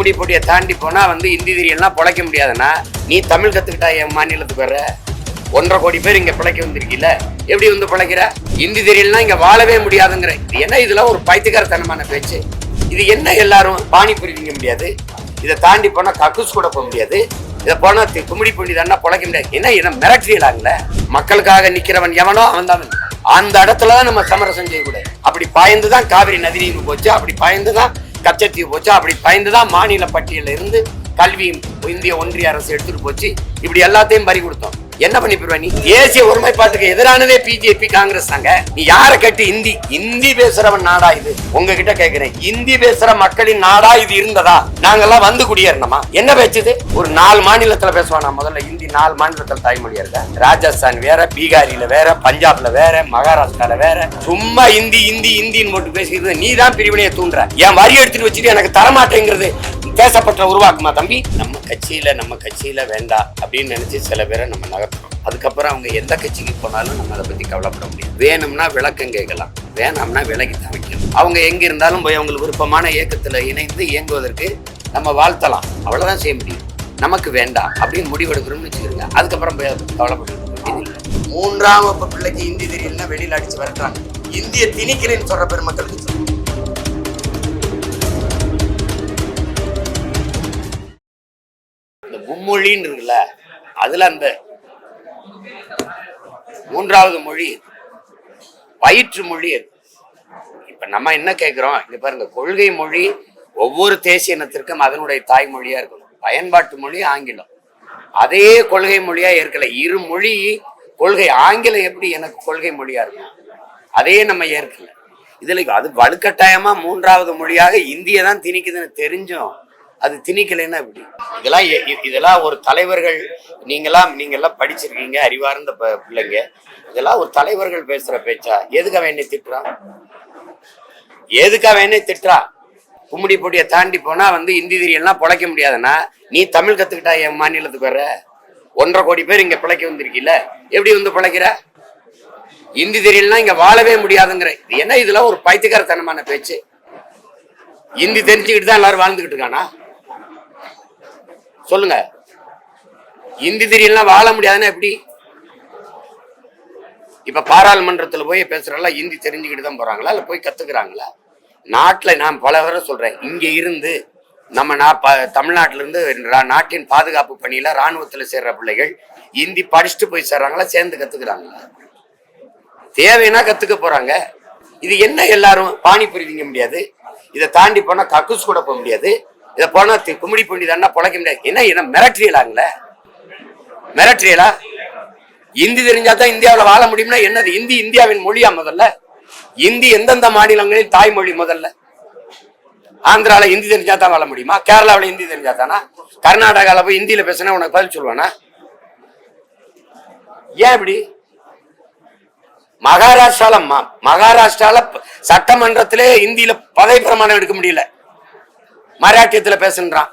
கும்மிடி போட்டியை தாண்டி போனால் வந்து இந்தி திரியெல்லாம் பிழைக்க முடியாதுன்னா நீ தமிழ் கற்றுக்கிட்டா என் மாநிலத்துக்கு வர்ற? ஒன்றரை கோடி பேர் இங்கே பிழைக்க வந்திருக்கீல்ல. எப்படி வந்து பிழைக்கிற? இந்தி தெரியலனா இங்கே வாழவே முடியாதுங்கிற. இது என்ன? இதெல்லாம் ஒரு பைத்தியக்காரத்தனமான பேச்சு. இது என்ன எல்லாரும் பானிபூரி திங்க முடியாது? இதை தாண்டி போனால் கக்கூஸ் கூட போக முடியாது. இதை போனால் கும்மிடி பண்ணி தானே பிழைக்க முடியாது. என்ன? என்ன மிரட்டியலாங்கள மக்களுக்காக நிற்கிறவன் எவனோ அவன் தான் அந்த இடத்துல தான் நம்ம சமரசம் செய்யக்கூடாது. அப்படி பாய்ந்து தான் காவிரி நதி நீர் போச்சு. அப்படி பாய்ந்து தான் கச்சத்தீவு போச்சு. அப்படி பயந்து தான் மாநில பட்டியலில் இருந்து கல்வியும் இந்திய ஒன்றிய அரசு எடுத்துட்டு போச்சு. இப்படி எல்லாத்தையும் பறி கொடுத்தோம். என்ன பண்ணி போயிருவ நீ? தேசிய ஒருமைப்பாட்டுக்கு எதிரானதே பிஜேபி காங்கிரஸ் தாங்க. நீ யார கட்டி இந்தி? இந்தி பேசுறவன் நாடா இது. உங்ககிட்ட கேக்குறேன். இந்தி பேசுற மக்களின் நாடா இது இருந்ததா? நாங்கெல்லாம் வந்து குடியேறணுமா? என்ன பேச்சுது? ஒரு நாலு மாநிலத்துல பேசுவானா? முதல்ல இந்தி நாலு மாநிலத்துல தாய்மொழியா இருக்க? ராஜஸ்தான் வேற பீகாரில வேற பஞ்சாப்ல வேற மகாராஷ்டிரால வேற. சும்மா இந்தி இந்தி இந்தின்னு போட்டு பேசிக்கிறது நீ தான் பிரிவினையை தூண்டுற. என் வரி எடுத்துட்டு வச்சுட்டு எனக்கு தரமாட்டேங்கிறது. தேசப்பற்ற உருவாக்குமா தம்பி? நம்ம கட்சியில நம்ம கட்சியில வேண்டாம் அப்படின்னு நினைச்சு சில பேரை நம்ம நகர்த்துறோம். அதுக்கப்புறம் அவங்க எந்த கட்சிக்கு போனாலும் நம்ம அதை பத்தி கவலைப்பட முடியாது. வேணும்னா விளக்கம் கேட்கலாம். வேணாம்னா விலகி தவிக்கணும் அவங்க எங்க இருந்தாலும் போய் அவங்களுக்கு விருப்பமான இயக்கத்துல இணைந்து இயங்குவதற்கு நம்ம வாழ்த்தலாம். அவ்வளவுதான் செய்ய முடியும். நமக்கு வேண்டாம் அப்படின்னு முடிவெடுக்கணும்னு வச்சுக்கோங்க. அதுக்கப்புறம் போய் அதை கவலைப்பட மூன்றாம் வகுப்பு பிள்ளைக்கு இந்தி தெரியலன்னா வெளியில் அடிச்சு விரட்டுறாங்க. இந்திய திணிக்கிறேன்னு சொல்ற பெருமக்களுக்கு சொல்லுங்க. மும்மொழின்னு இருக்குல்ல அதுல அந்த மூன்றாவது மொழி வயிற்று மொழி அது இப்ப நம்ம என்ன கேட்கிறோம் இங்க பாருங்க கொள்கை மொழி ஒவ்வொரு தேசிய இனத்திற்கும் அதனுடைய தாய்மொழியா இருக்கணும். பயன்பாட்டு மொழி ஆங்கிலம். அதே கொள்கை மொழியா ஏற்கல. இரு மொழி கொள்கை ஆங்கிலம் எப்படி எனக்கு கொள்கை மொழியா இருக்கும் அதே நம்ம ஏற்கல. இதுல அது வலுக்கட்டாயமா மூன்றாவது மொழியாக இந்திய தான் திணிக்குதுன்னு தெரிஞ்சும் அது திணிக்கலைன்னா எப்படி? இதெல்லாம் இதெல்லாம் ஒரு தலைவர்கள் நீங்களாம் நீங்கள்லாம் படிச்சிருக்கீங்க அறிவார்ந்த ப- பிள்ளைங்க. இதெல்லாம் ஒரு தலைவர்கள் பேசுகிற பேச்சா? எதுக்காக என்னை திட்டுறான் எதுக்காக என்னை திட்டுறா? கும்மிடி பொடியை தாண்டி போனால் வந்து இந்தி திரியெல்லாம் பிழைக்க முடியாதுன்னா நீ தமிழ் கற்றுக்கிட்டா என் மாநிலத்துக்கு வர்ற? ஒன்றரை கோடி பேர் இங்கே பிழைக்க வந்திருக்கீல்ல. எப்படி வந்து பிழைக்கிற? இந்தி தெரியலாம் இங்கே வாழவே முடியாதுங்கிற. இது என்ன இதெல்லாம் ஒரு பைத்தியக்காரத்தனமான பேச்சு. இந்தி தெரிஞ்சுக்கிட்டு தான் எல்லாரும் வாழ்ந்துக்கிட்டு இருக்கானா? சொல்லுங்க. இந்தி திரியெல்லாம் வாழ முடியாதுன்னா எப்படி? இப்ப பாராளுமன்றத்துல போய் பேசுறதெல்லாம் இந்தி தெரிஞ்சுக்கிட்டு தான் போறாங்களா? இல்ல போய் கத்துக்கிறாங்களா? நாட்டுல நான் பல தடவை சொல்றேன். இங்க இருந்து நம்ம நா ப- தமிழ்நாட்டுல இருந்து நாட்டின் பாதுகாப்பு பணியில ராணுவத்துல சேர்ற பிள்ளைகள் இந்தி படிச்சுட்டு போய் சேர்றாங்களா? சேர்ந்து கத்துக்கிறாங்களா? தேவைன்னா கத்துக்க போறாங்க. இது என்ன எல்லாரும் பாணி புரிவிங்க முடியாது? இதை தாண்டி போனா கக்குஸ் கூட போக முடியாது. இதை போனால் கும்படி கும்மிடி பூண்டி தாண்டா பிழைக்க முடியாது. என்ன என்ன மிரட்டியலாங்களே மிரட்டியலா இந்தி தெரிஞ்சா தான் வாழ முடியும்னா என்னது? இந்தி இந்தியாவின் மொழியா முதல்ல? இந்தி எந்தெந்த மாநிலங்களில் தாய்மொழி முதல்ல? ஆந்திராவில் இந்தி தெரிஞ்சா தான் வாழ முடியுமா? கேரளாவில் இந்தி தெரிஞ்சா தானா கர்நாடகாவில் போய் இந்தியில் பேசினா உனக்கு பதில் சொல்லுவானா? ஏன் இப்படி? மகாராஷ்டிரால மகாராஷ்டிராவில் மகாராஷ்டிரால சட்டமன்றத்திலே இந்தியில பதவி பிரமாணம் எடுக்க முடியல. மராட்டியத்துல பேசுன்றான்.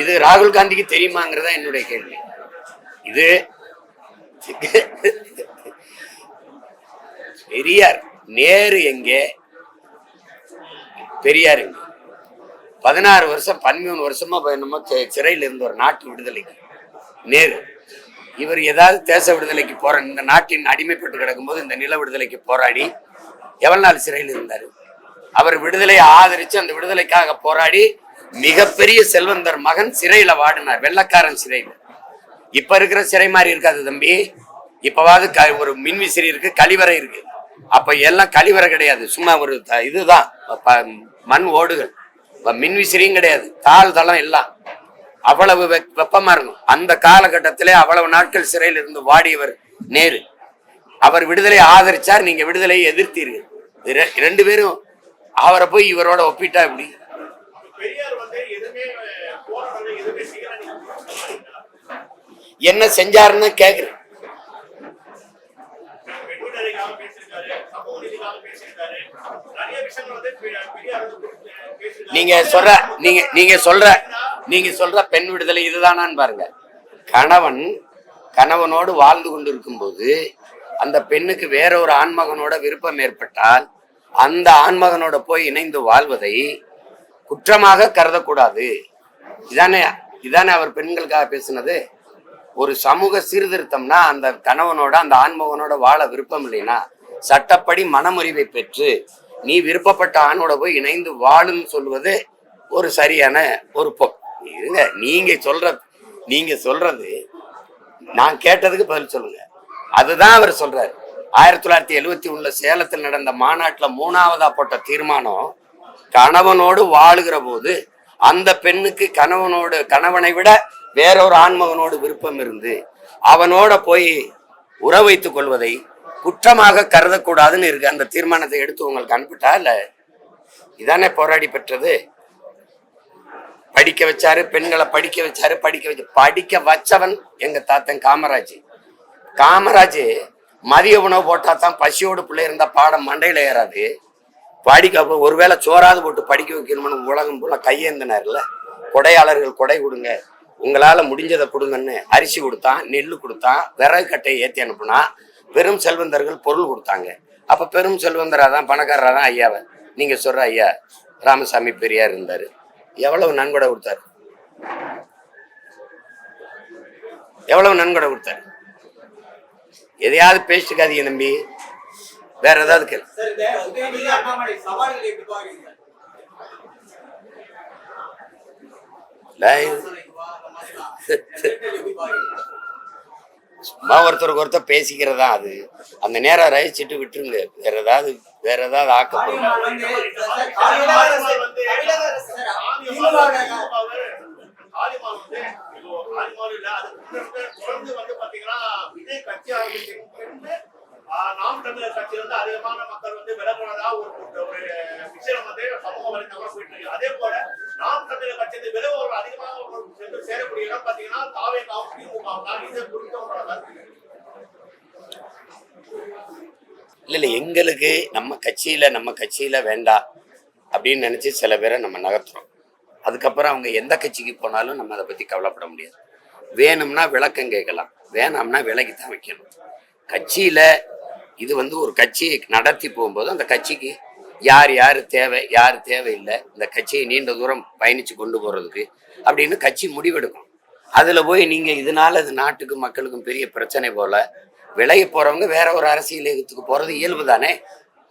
இது ராகுல் காந்திக்கு தெரியுமாங்கிறதா என்னுடைய கேள்வி. இது பெரியார் நேரு எங்கே? பெரியார் எங்கே? பதினாறு வருஷம் பதிமூணு வருஷமா என்னமோ சிறையில் இருந்த ஒரு நாட்டு விடுதலைக்கு நேரு. இவர் ஏதாவது தேச விடுதலைக்கு போற இந்த நாட்டின் அடிமைப்பட்டு கிடக்கும்போது இந்த நில விடுதலைக்கு போராடி எவ்வளவு நாள் சிறையில் இருந்தார்? அவர் விடுதலையை ஆதரிச்சு அந்த விடுதலைக்காக போராடி மிகப்பெரிய செல்வந்தர் மகன் சிறையில வாடினார் வெள்ளக்காரன் சிறையில். இப்ப இருக்கிற சிறை மாதிரி இருக்காது தம்பி. இப்பவாவது க- ஒரு மின்விசிறி இருக்கு கழிவறை இருக்கு. அப்ப எல்லாம் கழிவறை கிடையாது சும்மா ஒரு த- இதுதான் மண் ஓடுகள். மின்விசிறியும் கிடையாது. தாள் தளம் எல்லாம் அவ்வளவு வெப்பமா இருக்கும் அந்த காலகட்டத்திலே அவ்வளவு நாட்கள் சிறையில் இருந்து வாடியவர் நேரு. அவர் விடுதலை ஆதரிச்சார் நீங்க விடுதலையை எதிர்த்தீர்கள். ரெண்டு பேரும் அவரை போய் இவரோட ஒப்பிட்டா எப்படி? என்ன செஞ்சாருன்னு கேக்குறேன். நிறைய விஷயங்கள் வந்து நீங்க சொல்ற நீங்க நீங்க சொல்ற நீங்க சொல்ற பெண் விடுதலை இதுதானான்னு பாருங்க. கணவன் கணவனோடு வாழ்ந்து கொண்டிருக்கும் போது அந்த பெண்ணுக்கு வேற ஒரு ஆண்மகனோட விருப்பம் ஏற்பட்டால் அந்த ஆண்மகனோட போய் இணைந்து வாழ்வதை குற்றமாக கருதக்கூடாது. இதானே இதானே அவர் பெண்களுக்காக பேசுனது? ஒரு சமூக சீர்திருத்தம்னா அந்த கணவனோட அந்த ஆண்மகனோட வாழ விருப்பம் இல்லைன்னா சட்டப்படி மனமுறிவை பெற்று நீ விருப்பப்பட்ட ஆணோட போய் இணைந்து வாழுன்னு சொல்வது ஒரு சரியான ஒரு இருங்க நீங்க சொல்றது நீங்க சொல்றது நான் கேட்டதுக்கு பதில் சொல்லுங்க. அதுதான் அவர் சொல்றாரு. ஆயிரத்தி தொள்ளாயிரத்தி எழுவத்தி ஒண்ணுல சேலத்தில் நடந்த மாநாட்டில் மூணாவதா போட்ட தீர்மானம் கணவனோடு வாழுகிற போது அந்த பெண்ணுக்கு கணவனோடு கணவனை விட வேறொரு ஆண்மகனோடு விருப்பம் இருந்து அவனோட போய் உறவைத்துக் கொள்வதை குற்றமாக கருதக்கூடாதுன்னு இருக்கு. அந்த தீர்மானத்தை எடுத்து உங்களுக்கு அனுப்பிட்டா இல்ல? இதானே போராடி பெற்றது? படிக்க வச்சாரு பெண்களை படிக்க வச்சாரு படிக்க வச்சு படிக்க வச்சவன் எங்க தாத்தன் காமராஜ். காமராஜ் மதிய உணவு போட்டா தான் பசியோடு பிள்ளை இருந்தா பாடம் மண்டையில ஏறாது. படிக்க ஒருவேளை சோறாது போட்டு படிக்க வைக்கணும்னு உலகம் போல கையேந்தினார்ல. கொடையாளர்கள் கொடை கொடுங்க. உங்களால முடிஞ்சதை கொடுங்கன்னு அரிசி கொடுத்தான் நெல் கொடுத்தான் விறகு கட்டையை ஏற்றி அனுப்புனா பெரும் செல்வந்தர்கள் பொருள் கொடுத்தாங்க. அப்ப பெரும் செல்வந்தரா தான் பணக்காரரா தான் ஐயாவை. நீங்க சொல்ற ஐயா ராமசாமி பெரியார் இருந்தாரு. எவ்வளவு நன்கொடை கொடுத்தாரு? எவ்வளவு நன்கொடை கொடுத்தாரு? எதையாவது பேசிக்காதீங்க நம்பி வேற ஏதாவது கேளு. சார் இந்த உதயநிதி அண்ணாமலை சவால்களை எப்படி பாக்குறீங்க இல்ல, சும்மா ஒருத்தருக்கு ஒருத்தர் பேசிக்கிறதா அது. அந்த நேரம் ரசிச்சுட்டு விட்டுருங்க. வேற ஏதாவது வேற ஏதாவது ஆக்கப்படும். ஆரியமான் இல்ல தொடர்ந்து வந்து பாத்தீங்கன்னா விஜய் கட்சி ஆரம்பிச்சிருந்து நாம் தமிழர் கட்சி வந்து அதிகமான மக்கள் வந்து விலகுனதா ஒரு ஒரு விஷயம் வந்து சமூக வலைத்தளம் போயிட்டு இருக்கு அதே போல நாம் தமிழர் கட்சி வந்து விலகுவர்கள் அதிகமாக ஒரு சென்று சேரக்கூடிய இடம் பாத்தீங்கன்னா தாவேகாவும் திமுக தான் இதை குறித்து உங்களோட கருத்து என்ன? இல்ல இல்லை எங்களுக்கு நம்ம கட்சியில நம்ம கட்சியில வேண்டாம் அப்படின்னு நினைச்சு சில பேரை நம்ம நகர்த்துறோம். அதுக்கப்புறம் அவங்க எந்த கட்சிக்கு போனாலும் நம்ம அதை பத்தி கவலைப்பட முடியாது. வேணும்னா விளக்கம் கேட்கலாம். வேணாம்னா விலகி தான் வைக்கணும். கட்சியில இது வந்து ஒரு கட்சியை நடத்தி போகும்போது அந்த கட்சிக்கு யார் யார் தேவை யார் தேவையில்லை இந்த கட்சியை நீண்ட தூரம் பயணிச்சு கொண்டு போறதுக்கு அப்படின்னு கட்சி முடிவெடுக்கும். அதுல போய் நீங்க இதனால அது நாட்டுக்கும் மக்களுக்கும் பெரிய பிரச்சனை போல. விளைய போறவங்க வேற ஒரு அரசியல் இயக்கத்துக்கு போறது இயல்பு தானே?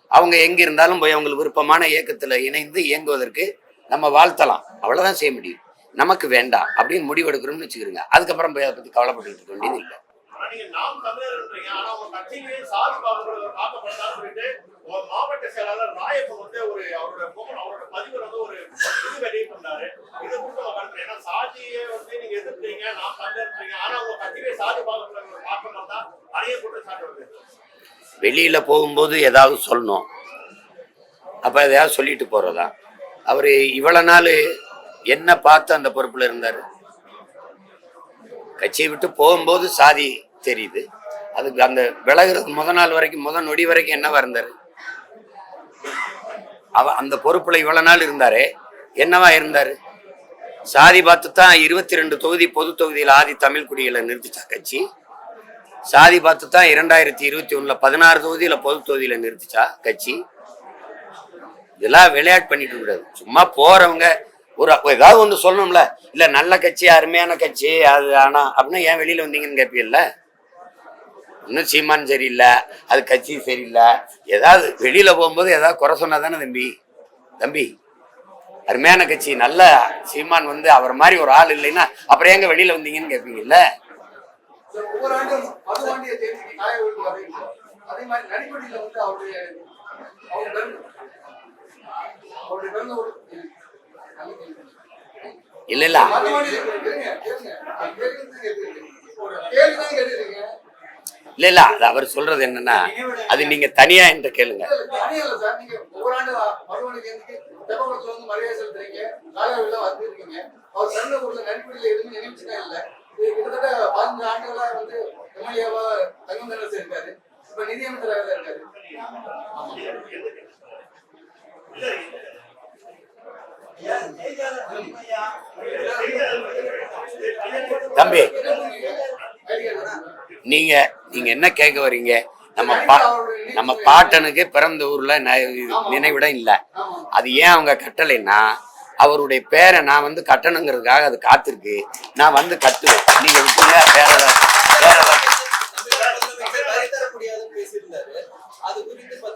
அவங்க எங்க இருந்தாலும் போய் அவங்களுக்கு விருப்பமான இயக்கத்துல இணைந்து இயங்குவதற்கு நம்ம வாழ்த்தலாம். அவ்வளவுதான் செய்ய முடியும். நமக்கு வேண்டாம் அப்படின்னு முடிவெடுக்கிறோம்னு வச்சுக்கிறோங்க. அதுக்கப்புறம் போய் அதை பத்தி கவலைப்பட்டு இருக்க வேண்டியது இல்லை. ஆனா மாவட்ட செயலாளர் ராயப்பன் வந்து ஒரு அவரோட முகம் அவரோட பதிவு வந்து ஒரு இது வெளியே பண்ணாரு. இது குறித்து உங்க கருத்து. ஏன்னா சாதியை வந்து நீங்க எதிர்க்கிறீங்க நான் தமிழர்ன்றீங்க ஆனா உங்க கட்சியிலே சாதி பாகுபாடு பார்க்கணும் தான் அநேக குற்றச்சாட்டு வருது. வெளியில போகும்போது ஏதாவது சொல்லணும். அப்ப எதையாவது சொல்லிட்டு போறதா? அவரு இவ்வளவு நாள் என்ன பார்த்து அந்த பொறுப்புல இருந்தாரு? கட்சியை விட்டு போகும்போது சாதி தெரியுது. அதுக்கு அந்த விலகிறது முத நாள் வரைக்கும் முத நொடி வரைக்கும் என்னவா இருந்தாரு? அவ அந்த பொறுப்பில் இவ்வளோ நாள் இருந்தார் என்னவா இருந்தார்? சாதி பார்த்து தான் இருபத்தி ரெண்டு தொகுதி பொது தொகுதியில் ஆதி தமிழ் குடிகளை நிறுத்திச்சா கட்சி. சாதி பார்த்து தான் இரண்டாயிரத்தி இருபத்தி ஒன்றில் பதினாறு தொகுதியில் பொது தொகுதியில் நிறுத்திச்சா கட்சி. இதெல்லாம் விளையாட்டு பண்ணிட்டு கூடாது சும்மா போகிறவங்க ஒரு ஏதாவது ஒன்று சொல்லணும்ல. இல்லை நல்ல கட்சி அருமையான கட்சி அது ஆனா அப்படின்னா ஏன் வெளியில் வந்தீங்கன்னு கேட்பீங்கல்ல இன்னும் சீமான் சரியில்லை அது கட்சி சரியில்லை. ஏதாவது வெளியில போகும்போது ஏதாவது குறை சொன்னா தானே தம்பி? தம்பி அருமையான கட்சி நல்ல சீமான் வந்து அவர் மாதிரி ஒரு ஆள் இல்லைன்னா அப்புறம் எங்க வெளியில வந்தீங்கன்னு கேட்பீங்கல்ல? இல்ல இல்ல. இல்ல இல்ல அது அவர் சொல்றது என்னன்னா அது நீங்க தனியா என்று கேளுங்க. நீங்க ஒவ்வொரு ஆண்டு வந்து செலுத்துறீங்க அவர் ஊர்ல இல்ல இது கிட்டத்தட்ட ஆண்டுகளா வந்து இருக்காரு இப்ப தான் இருக்காரு தம்பி நீங்க நீங்க என்ன கேட்க வர்றீங்க நம்ம பா நம்ம பாட்டனுக்கு பிறந்த ஊர்ல நினைவிடம் இல்ல. அது ஏன் அவங்க கட்டலைன்னா அவருடைய பேரை நான் வந்து கட்டணுங்கிறதுக்காக அது காத்திருக்கு. நான் வந்து கட்டுவேன். நீங்க விட்டுங்க வேற வேற ஏதாவது முதலமைச்சர் வரி தர முடியாதுன்னு பேசியிருந்தாரு. அது குறித்து இப்ப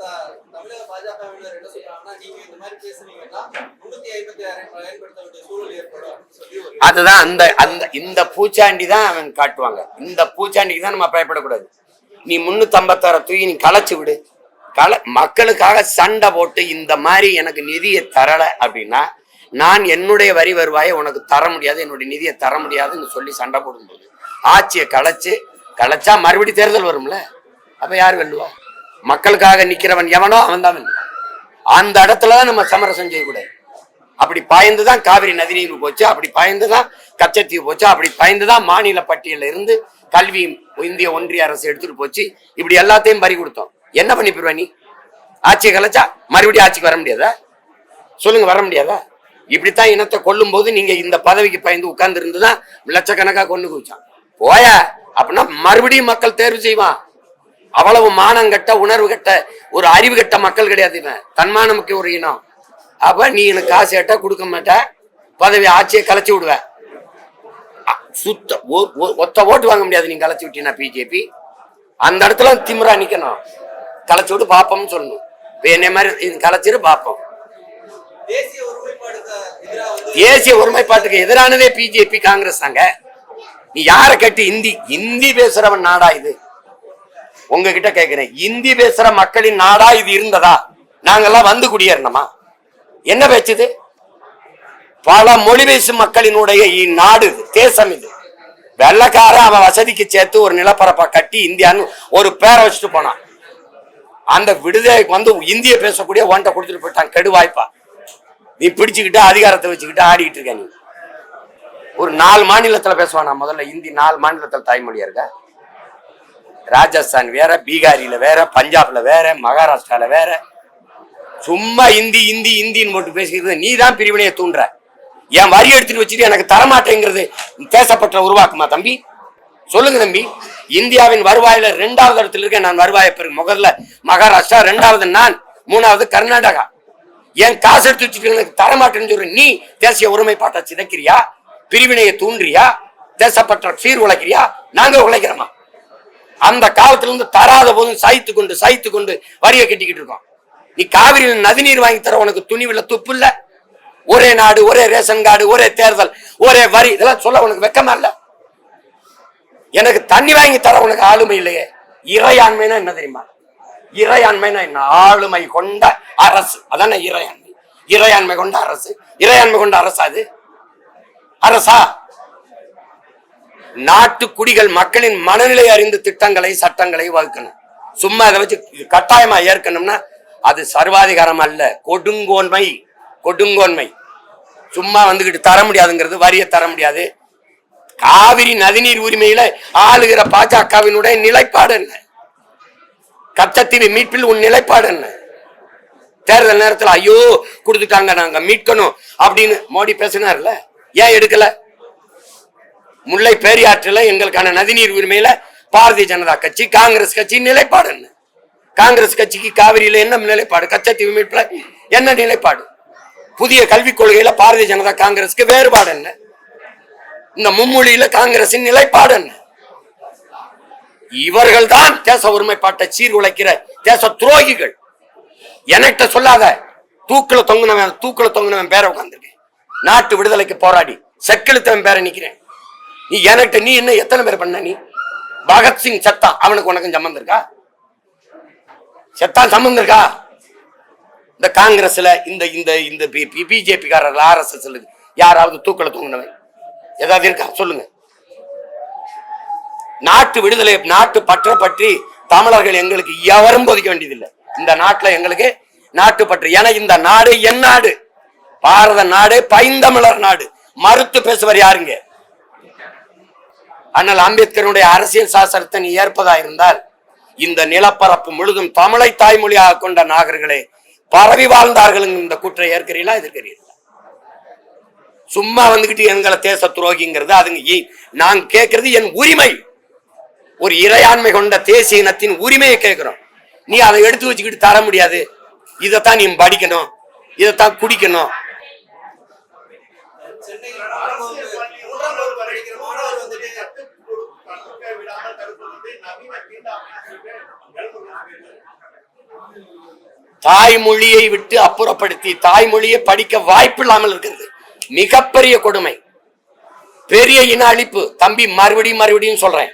தமிழக பாஜகவினர் என்ன சொல்றாங்கன்னா நீங்க இந்த மாதிரி பேசுனீங்கன்னா முன்னூத்தி ஐம்பத்தி ஆறு பயன்படுத்த வேண்டிய சூழல் ஏற்படும் அதுதான் அந்த அந்த இந்த பூச்சாண்டி தான் அவன் காட்டுவாங்க. இந்த பூச்சாண்டிக்கு தான் நம்ம பயப்படக்கூடாது. நீ முன்னூத்தி ஐம்பத்தாறு தூக்கி நீ களைச்சு விடு. கல மக்களுக்காக சண்டை போட்டு இந்த மாதிரி எனக்கு நிதியை தரல அப்படின்னா நான் என்னுடைய வரி வருவாயை உனக்கு தர முடியாது என்னுடைய நிதியை தர முடியாதுன்னு சொல்லி சண்டை போடும்போது ஆட்சியை களைச்சு களைச்சா மறுபடி தேர்தல் வரும்ல? அப்ப யார் வெல்லுவா? மக்களுக்காக நிக்கிறவன் எவனோ அவன் தான் வெல்லுவான். அந்த இடத்துல தான் நம்ம சமரசம் செய்யக்கூடாது. அப்படி பாய்ந்து தான் காவிரி நதிநீர் போச்சு அப்படி பாய்ந்து தான் கச்சத்தீவு போச்சு அப்படி பாய்ந்து தான் மாநில பட்டியலில் இருந்து கல்வி இந்திய ஒன்றிய அரசு எடுத்துட்டு போச்சு. இப்படி எல்லாத்தையும் பறி கொடுத்தோம். என்ன பண்ணி போயிருவ நீ? ஆட்சியை கலைச்சா மறுபடியும் ஆட்சிக்கு வர முடியாதா? சொல்லுங்க வர முடியாதா? இப்படித்தான் இனத்தை கொல்லும் போது நீங்க இந்த பதவிக்கு பயந்து உட்கார்ந்து இருந்துதான் லட்சக்கணக்கா கொண்டு குவிச்சான். போய அப்படின்னா மறுபடியும் மக்கள் தேர்வு செய்வான். அவ்வளவு மானம் கட்ட உணர்வு கட்ட ஒரு அறிவு கட்ட மக்கள் கிடையாது இவன். தன்மானமுக்கு ஒரு இனம். அப்ப நீ எனக்கு காசு கேட்டா கொடுக்க மாட்ட. பதவி ஆட்சியை கலைச்சி விடுவ. சுத்த ஒத்த ஓட்டு வாங்க முடியாது. நீ கலைச்சி விட்டீங்கன்னா பிஜேபி. அந்த இடத்துல திமிரா நிக்கணும். கலைச்சி விட்டு பாப்போம்னு சொல்லணும். இப்ப என்னை மாதிரி கலைச்சிட்டு கலைச்சிரு பாப்போம். தேசிய தேசிய ஒருமைப்பாட்டுக்கு எதிரானதே பிஜேபி காங்கிரஸ் தாங்க. நீ யாரை கட்டி இந்தி இந்தி பேசுறவன் நாடா இது. உங்ககிட்ட கேட்கிறேன் இந்தி பேசுற மக்களின் நாடா இது இருந்ததா? நாங்கெல்லாம் வந்து குடியேறணுமா? என்ன பேச்சுது? பல மொழி பேசும் மக்களினுடைய இந்நாடு தேசம் இது. வெள்ளக்காரன் அவன் வசதிக்கு சேர்த்து ஒரு நிலப்பரப்பை கட்டி இந்தியான்னு ஒரு பேரை வச்சுட்டு போனான். அந்த விடுதலைக்கு வந்து இந்திய பேசக்கூடிய ஒன்றை கொடுத்துட்டு போயிட்டான் கெடு வாய்ப்பா. நீ பிடிச்சுக்கிட்டு அதிகாரத்தை வச்சுக்கிட்டு ஆடிக்கிட்டு இருக்க நீ. ஒரு நாலு மாநிலத்துல பேசுவானா முதல்ல? இந்தி நாலு மாநிலத்துல தாய்மொழியா இருக்க? ராஜஸ்தான் வேற பீகாரியில் வேற பஞ்சாப்ல வேற மகாராஷ்டிரால வேற. சும்மா இந்தி இந்தி இந்தின்னு போட்டு பேசிக்கிறது நீ தான் பிரிவினையை தூண்டுற. என் வரி எடுத்துட்டு வச்சுட்டு எனக்கு தரமாட்டேங்கிறது பேசப்பட்ட உருவாக்குமா தம்பி? சொல்லுங்க தம்பி. இந்தியாவின் வருவாயில ரெண்டாவது இடத்துல இருக்க நான் வருவாயை பெரு முதல்ல மகாராஷ்டிரா ரெண்டாவது நான் மூணாவது கர்நாடகா. என் காசு எடுத்து வச்சுட்டு எனக்கு தரமாட்டேன்னு சொல்ற நீ தேசிய ஒருமைப்பாட்டை சிதைக்கிறியா? பிரிவினையை தூண்டுறியா? தேசப்பற்ற சீர் உழைக்கிறியா? நாங்க உழைக்கிறோமா? அந்த காலத்திலிருந்து தராத போதும் சைத்து கொண்டு சைத்து கொண்டு வரியை கட்டிக்கிட்டு இருக்கோம். நீ காவிரியில் நதிநீர் வாங்கி தர உனக்கு துணிவில் துப்பு இல்லை? ஒரே நாடு ஒரே ரேஷன் கார்டு ஒரே தேர்தல் ஒரே வரி இதெல்லாம் சொல்ல உனக்கு வெக்கமா இல்ல? எனக்கு தண்ணி வாங்கி தர உனக்கு ஆளுமை இல்லையே. இறையாண்மைனா என்ன தெரியுமா? இறையாண்மைனா என்ன? ஆளுமை கொண்ட அரசு. அதானே இறையாண்மை. இறையாண்மை கொண்ட அரசு. இறையாண்மை கொண்ட அரசா அது? அரசா? நாட்டு குடிகள் மக்களின் மனநிலை அறிந்து திட்டங்களை சட்டங்களை வகுக்கணும் சும்மா அதை வச்சு கட்டாயமா ஏற்கணும்னா அது சர்வாதிகாரம் அல்ல. கொடுங்கோன்மை கொடுங்கோன்மை. சும்மா வந்துகிட்டு தர முடியாதுங்கிறது வரிய தர முடியாது. காவிரி நதிநீர் உரிமையில ஆளுகிற பாஜகவினுடைய நிலைப்பாடு என்ன? கச்சத்தீவு மீட்பில் உன் நிலைப்பாடு என்ன? தேர்தல் நேரத்தில் ஐயோ கொடுத்துட்டாங்க நாங்க மீட்கணும் அப்படின்னு மோடி பேசினார்ல? ஏன் எடுக்கல? முல்லை பேரியாற்றுல எங்களுக்கான நதிநீர் உரிமையில பாரதிய ஜனதா கட்சி காங்கிரஸ் கட்சி நிலைப்பாடு என்ன? காங்கிரஸ் கட்சிக்கு காவிரியில என்ன நிலைப்பாடு? கச்சத்தீவு மீட்புல என்ன நிலைப்பாடு? புதிய கல்விக் கொள்கையில பாரதிய ஜனதா காங்கிரஸ்க்கு வேறுபாடு என்ன? இந்த மும்மொழியில காங்கிரசின் நிலைப்பாடு என்ன? இவர்கள் தான் தேச ஒருமைப்பாட்டை சீர்குலைக்கிற தேச துரோகிகள். என்கிட்ட சொல்லாத தூக்கில தொங்குனவன் தூக்கில தொங்குனவன் பேரை உட்காந்துருக்கேன் நாட்டு விடுதலைக்கு போராடி செக்கெழுத்தவன் பேரை நிக்கிறேன். நீ என்கிட்ட நீ என்ன எத்தனை பேர் பண்ண நீ? பகத்சிங் செத்தான் அவனுக்கு உனக்கும் சம்மந்தம் இருக்கா? செத்தான் சம்மந்தம் இருக்கா? இந்த காங்கிரஸ்ல இந்த இந்த இந்த பிஜேபி காரர்கள் ஆர்எஸ்எஸ் யாராவது தூக்கல தூங்கினவன். ஏதாவது இருக்கா? சொல்லுங்க. நாட்டு விடுதலை நாட்டு பற்ற பற்றி தமிழர்கள் எங்களுக்கு எவரும் போதிக்க வேண்டியதில்லை. இந்த நாட்டுல எங்களுக்கு நாட்டு பற்று. ஏன்னா இந்த நாடு என் நாடு. பாரத நாடு பைந்தமிழர் நாடு. மறுத்து பேசுவர் யாருங்க? அண்ணல் அம்பேத்கருடைய அரசியல் சாசனத்தை நீ ஏற்பதா இருந்தால் இந்த நிலப்பரப்பு முழுதும் தமிழை தாய்மொழியாக கொண்ட நாகர்களே பரவி வாழ்ந்தார்கள் இந்த குற்றை ஏற்கிறீங்களா எதிர்க்கிறீர்களா? சும்மா வந்துகிட்டு எங்களை தேச துரோகிங்கிறது அதுங்க நான் கேட்கறது என் உரிமை. ஒரு இறையாண்மை கொண்ட தேசிய இனத்தின் உரிமையை கேட்கிறோம். நீ அதை எடுத்து வச்சுக்கிட்டு தர முடியாது. இதைத்தான் நீ படிக்கணும். இதைத்தான் குடிக்கணும் சென்னையில் மூன்றாம் வகுப்பு மூன்றாம் வகுப்பு படிக்கிற மாணவர் வந்துட்டு கற்றுக் கொடு- கற்றுக்க விடாமல் தடுப்பது வந்து நவீன தீண்டாமை சொல்லிட்டு எழுதுறாங்க. தாய்மொழியை விட்டு அப்புறப்படுத்தி தாய்மொழியை படிக்க வாய்ப்பு இல்லாமல் இருக்கிறது. மிகப்பெரிய கொடுமை. பெரிய இன அழிப்பு. தம்பி மறுபடியும் மறுபடியும் சொல்றேன்.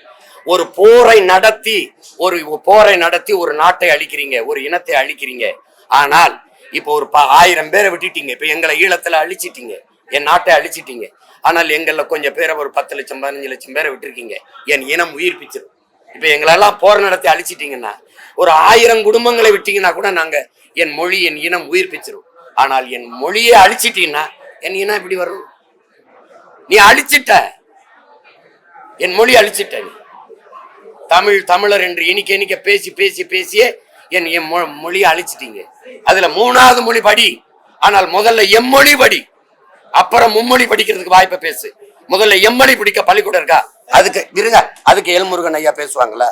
ஒரு போரை நடத்தி ஒரு போரை நடத்தி ஒரு நாட்டை அழிக்கிறீங்க ஒரு இனத்தை அழிக்கிறீங்க. ஆனால் இப்போ ஒரு ப- ஆயிரம் பேரை விட்டுட்டீங்க. இப்ப எங்களை ஈழத்துல அழிச்சிட்டீங்க. என் நாட்டை அழிச்சிட்டீங்க. ஆனால் எங்களை கொஞ்சம் பேரை ஒரு பத்து லட்சம் பதினஞ்சு லட்சம் பேரை விட்டுருக்கீங்க. என் இனம் உயிர்ப்பிச்சிரும். இப்போ எங்களெல்லாம் போர் நடத்தி அழிச்சிட்டிங்கன்னா ஒரு ஆயிரம் குடும்பங்களை விட்டீங்கன்னா கூட நாங்கள் என் மொழி என் இனம் உயிர்ப்பிச்சிரும் ஆனால் என் மொழியை அழிச்சிட்டீங்கன்னா என் இனம் இப்படி வரும். நீ அழிச்சிட்ட. என் மொழி அழிச்சிட்ட நீ. தமிழ் தமிழர் என்று இனிக்க இனிக்க பேசி பேசி பேசியே என் என் மொ- மொழியை அழிச்சிட்டீங்க. அதுல மூணாவது மொழி படி. ஆனால் முதல்ல எம்மொழி படி. அப்புறம் மும்மொழி படிக்கிறதுக்கு வாய்ப்பை பேசு. முதல்ல எம்மொழி பிடிக்க பள்ளிக்கூடம் இருக்கா? அதுக்கு இருங்க. அதுக்கு எல்முருகன் ஐயா பேசுவாங்களா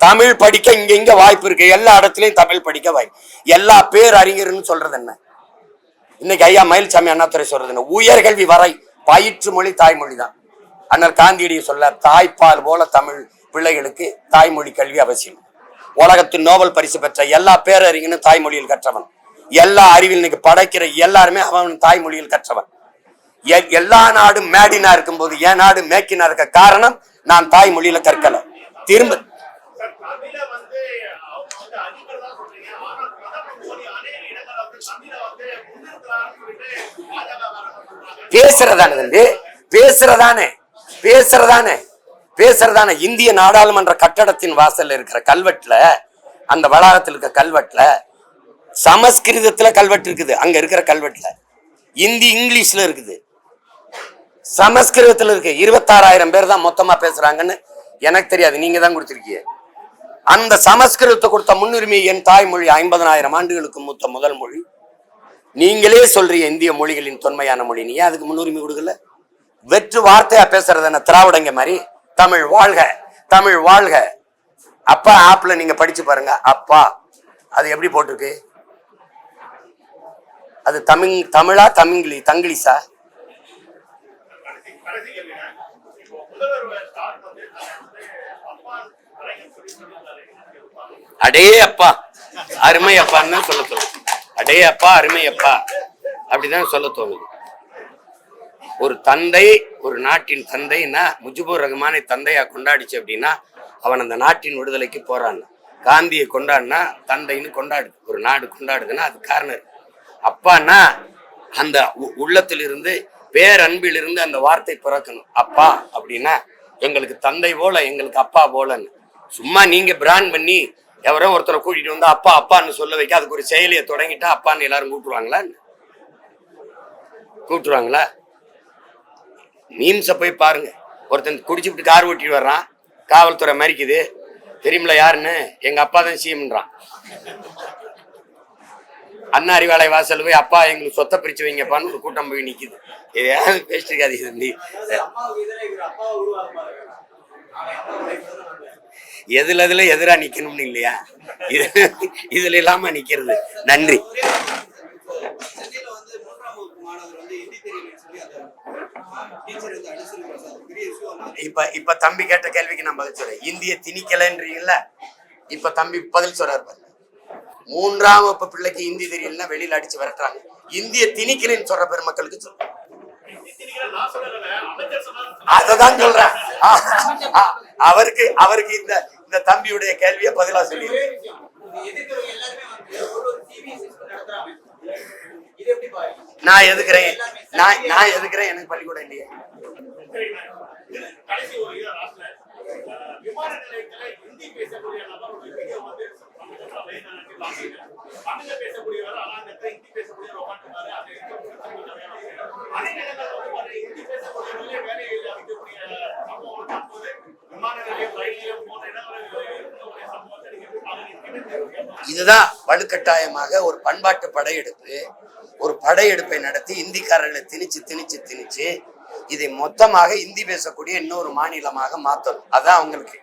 தமிழ் படிக்க இங்க இங்க வாய்ப்பு இருக்கு. எல்லா இடத்துலயும் தமிழ் படிக்க வாய்ப்பு எல்லா பேர் அறிஞர்னு சொல்றது என்ன? இன்னைக்கு ஐயா மயில்சாமி அண்ணாத்துறை சொல்றது என்ன? உயர்கல்வி வரை பயிற்று மொழி தாய்மொழி தான். அண்ணர் காந்தியடியை சொல்ல தாய்ப்பால் போல தமிழ் பிள்ளைகளுக்கு தாய்மொழி கல்வி அவசியம். உலகத்தின் நோபல் பரிசு பெற்ற எல்லா பேரறிஞனும் தாய்மொழியில் கற்றவன். எல்லா அறிவில் இன்னைக்கு படைக்கிற எல்லாருமே அவன் தாய்மொழியில் கற்றவன். எல்லா நாடும் மேடினா இருக்கும்போது என் நாடு மேக்கினா இருக்க காரணம் நான் தாய்மொழியில கற்கல. திரும்ப சார், வந்து பேசுறதானே தம்பி? பேசுறதானே? பேசுறதானே? பேசுறதானே? இந்திய நாடாளுமன்ற கட்டடத்தின் வாசல்ல இருக்கிற கல்வெட்டுல அந்த வளாகத்தில் இருக்க கல்வெட்டுல சமஸ்கிருதத்துல கல்வெட்டு இருக்குது. அங்க இருக்கிற கல்வெட்டுல. இந்தி இங்கிலீஷ்ல இருக்குது. சமஸ்கிருதத்தில் இருக்கு இருபத்தாறாயிரம் பேர் தான் மொத்தமா பேசுறாங்கன்னு எனக்கு தெரியாது. நீங்க தான் கொடுத்துருக்கீங்க. அந்த சமஸ்கிருதத்தை கொடுத்த முன்னுரிமை என் தாய்மொழி ஐம்பதனாயிரம் ஆண்டுகளுக்கு மூத்த முதல் மொழி. நீங்களே சொல்றீங்க இந்திய மொழிகளின் தொன்மையான மொழி. நீ ஏன் அதுக்கு முன்னுரிமை கொடுக்கல? வெற்று வார்த்தையா பேசுறது என்ன? திராவிடங்க மாதிரி? தமிழ் வாழ்க தமிழ் வாழ்க. அப்பா ஆப்ல நீங்க படிச்சு பாருங்க. அப்பா அது எப்படி போட்டிருக்கு? அது தமிழ் தமிழா தமிங்கிலி தங்கிலீஷா? கடைசி இப்போ முதல்வர் ஸ்டாலின் வந்து அப்பா கலைஞர் சொல்லி சொல்லியிருந்தாரு அடே அப்பா அருமை அப்பான்னு தான் சொல்ல தோணும் அடே அப்பா அருமை அப்பா அப்படிதான் சொல்ல தோணுது. ஒரு தந்தை ஒரு நாட்டின் தந்தைன்னா முஜிபுர் ரஹ்மானை தந்தையா கொண்டாடிச்சு அப்படின்னா அவன் அந்த நாட்டின் விடுதலைக்கு போறான். காந்தியை கொண்டாடினா தந்தைன்னு கொண்டாடு ஒரு நாடு கொண்டாடுதுன்னா அது காரணம் இருக்கு. அப்பான்னா அந்த உ- உள்ளத்திலிருந்து பேரன்பிலிருந்து அந்த வார்த்தை பிறக்கணும். அப்பா அப்படின்னா எங்களுக்கு தந்தை போல எங்களுக்கு அப்பா போலன்னு. சும்மா நீங்க பிராண்ட் பண்ணி எவரோ ஒருத்தரை கூட்டிட்டு வந்து அப்பா அப்பான்னு சொல்ல வைக்க அதுக்கு ஒரு செயலியை தொடங்கிட்டா அப்பான்னு எல்லாரும் கூப்பிடுவாங்களா கூப்பிட்டுருவாங்களா மீம்ஸை போய் பாருங்க. ஒருத்தன் குடிச்சுட்டு கார் ஓட்டிட்டு வர்றான். காவல்துறை மறிக்குது. தெரியுமில யாருன்னு? எங்க அப்பா தான் சிஎம்ன்றான் அண்ணா அறிவாலய வாசல் போய் அப்பா எங்களுக்கு சொத்தை பிரிச்சு வைங்கப்பான்னு ஒரு கூட்டம் போய் நிக்குது. ஏதாவது பேசிருக்காது தம்பி. எதுல எதுல எதிரா நிக்கணும்னு இல்லையா? இது இதுல இல்லாம நிக்கிறது. நன்றி. இப்ப இப்ப தம்பி கேட்ட கேள்விக்கு நான் பதில் சொல்றேன். இந்திய திணிக்கலைன்றீங்கல்ல இப்ப தம்பி பதில் சொல்றாரு பாரு. மூன்றாம் வகுப்பு பிள்ளைக்கு இந்தி தெரியலன்னா வெளியில அடிச்சு விரட்டுறாங்க. இந்திய திணிக்கிறேன்னு சொல்ற பெருமக்களுக்கு சொல்றேன் அததான் சொல்றேன். அவருக்கு அவருக்கு இந்த இந்த தம்பியுடைய கேள்விய பதிலா சொல்லி நான் எதுக்குறேன்? நான் நான் எதுக்குறேன்? எனக்கு பள்ளிக்கூடம் இல்லையே. கடைசி ஒரு இது லாஸ்ட்ல விமான நிலையத்துல ஹிந்தி பேசக்கூடிய நபர் வீடியோ வந்து தமிழ்ல பேசக்கூடியவர் ஹிந்தி பேசக்கூடியவர் அந்த ஹிந்தி பேசக்கூடியவர்களே வேலையில் அமைக்கக்கூடிய சம்பவம் விமான நிலையம் போன்ற இடங்களில் சம்பவத்தை இதுதான் வலுக்கட்டாயமாக ஒரு பண்பாட்டு படையெடுப்பு. ஒரு படையெடுப்பை நடத்தி இந்திக்காரர்களை திணிச்சு திணிச்சு திணிச்சு இதை மொத்தமாக இந்தி பேசக்கூடிய இன்னொரு மாநிலமாக மாத்தணும். அதான் அவங்களுக்கு.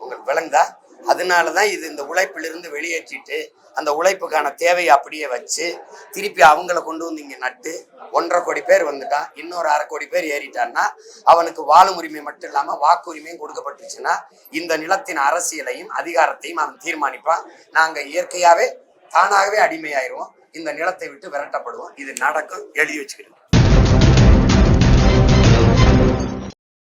உங்களுக்கு விளங்குதா? அதனால தான் இது இந்த உழைப்பிலிருந்து வெளியேற்றிட்டு அந்த உழைப்புக்கான தேவையை அப்படியே வச்சு திருப்பி அவங்கள கொண்டு வந்து இங்கே நட்டு ஒன்றரை கோடி பேர் வந்துட்டான் இன்னொரு அரை கோடி பேர் ஏறிட்டான்னா அவனுக்கு வாழும் உரிமை மட்டும் இல்லாமல் வாக்குரிமையும் கொடுக்கப்பட்டுச்சுன்னா இந்த நிலத்தின் அரசியலையும் அதிகாரத்தையும் அவன் தீர்மானிப்பான். நாங்கள் இயற்கையாகவே தானாகவே அடிமையாயிருவோம். இந்த நிலத்தை விட்டு விரட்டப்படுவோம். இது நடக்கும். எழுதி வச்சுக்கிடுவோம்